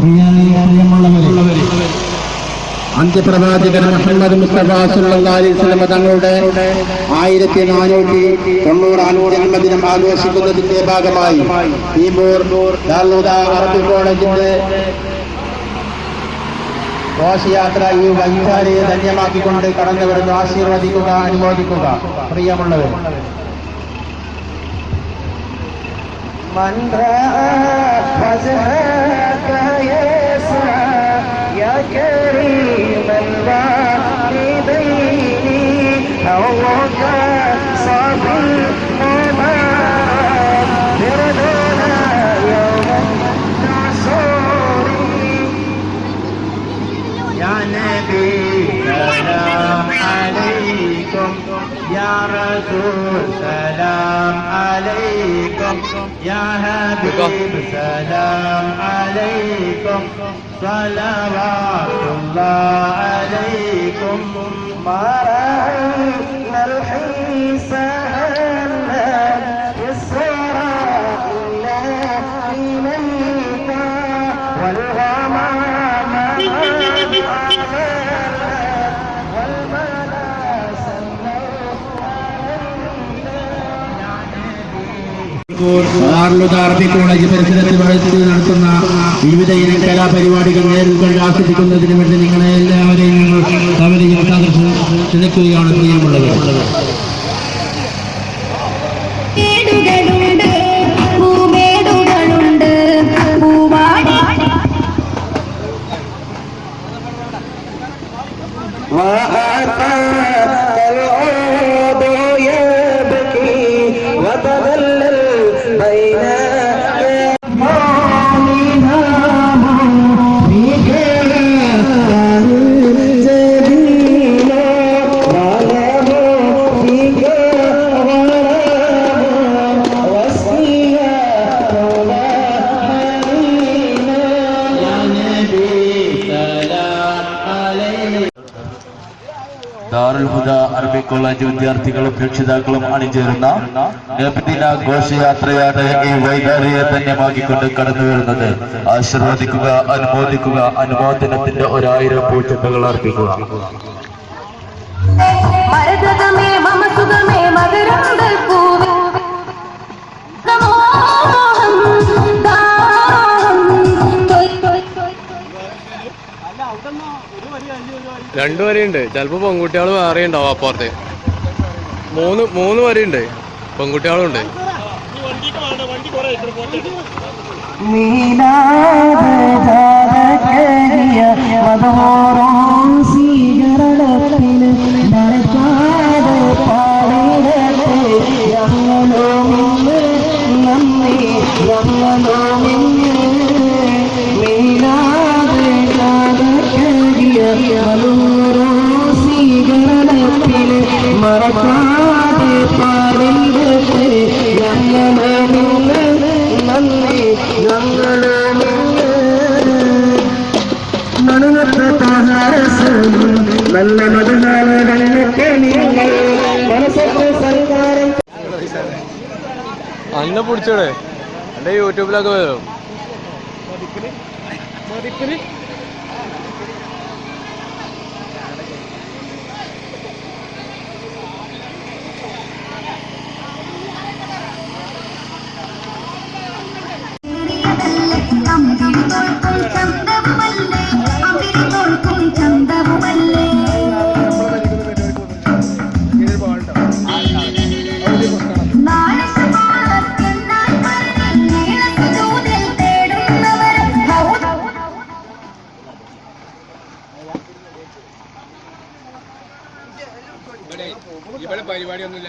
പ്രിയമുള്ളവരെ അന്ത്യപ്രവാചകൻ മുഹമ്മദ് മുസ്തഫ അലൈഹി വസല്ലം തങ്ങളുടെ ആയിരത്തി നാനൂറ്റി തൊണ്ണൂറാം ജന്മദിനം ആഘോഷിക്കുന്നതിന്റെ ഭാഗമായി തീമൂർ ദാറുൽ അറബി കോളേജിന്റെ ഘോഷയാത്ര ഈ വൈകാരിയെ ധന്യമാക്കിക്കൊണ്ട് കടന്നു ആശീർവദിക്കുക അനുമോദിക്കുക. പ്രിയമുള്ളവർ من رأى وزهاك يسعى يا كريم البعد بيني. أو يا رسول سلام عليكم. يا حبيب سلام عليكم. صلوات الله عليكم. ما رأينا الحيس ആർലുദ അറബി കോളേജ് പരിസരത്ത് വഹിച്ച് നടത്തുന്ന വിവിധ ഇനം കലാപരിപാടികൾ നേരിൽ കണ്ട് ആസ്വദിക്കുന്നതിന് വേണ്ടി നിങ്ങളെ എല്ലാവരെയും ഞങ്ങൾ സൗകര്യം സന്ദർശനം ക്ഷണിക്കുകയാണ് പ്രിയമുള്ളവർ മേടുകളുണ്ട് ദാറുൽ ഹുദ അറബി കോളേജ് വിദ്യാർത്ഥികളും രക്ഷിതാക്കളും അണിചേരുന്ന നബിദിന ഘോഷയാത്രയാണ് ഈ വൈകാരിയെ ധന്യമാക്കിക്കൊണ്ട് കടന്നു വരുന്നത്. ആശീർവദിക്കുക അനുമോദിക്കുക അനുമോദനത്തിന്റെ ഒരായിരം പൂച്ചകൾ അർപ്പിക്കുക. മരതകമേ മമ സുഖമേ രണ്ടു വരെയുണ്ട് ചിലപ്പോ പെൺകുട്ടികൾ വേറെ ഉണ്ടാവും അപ്പുറത്ത്. മൂന്ന് മൂന്ന് വരെയുണ്ട്. പെൺകുട്ടികളും ഉണ്ട് മീനാദ് അന്നെ പിടിച്ചോടെ. എന്റെ യൂട്യൂബിലൊക്കെ വരും. അമ്പിളി തോൽക്കും ചന്തവുമല്ലേ അമ്പിളി തോൽക്കും ചന്തവുമല്ലേ നാളത്തെ പാളത്തെന്നാൽ പറഞ്ഞ് നീളത്തുതൂതിൽ തേടുന്നവർ ഹൗ- ഇവിടെ പരിപാടി ഒന്നുമില്ല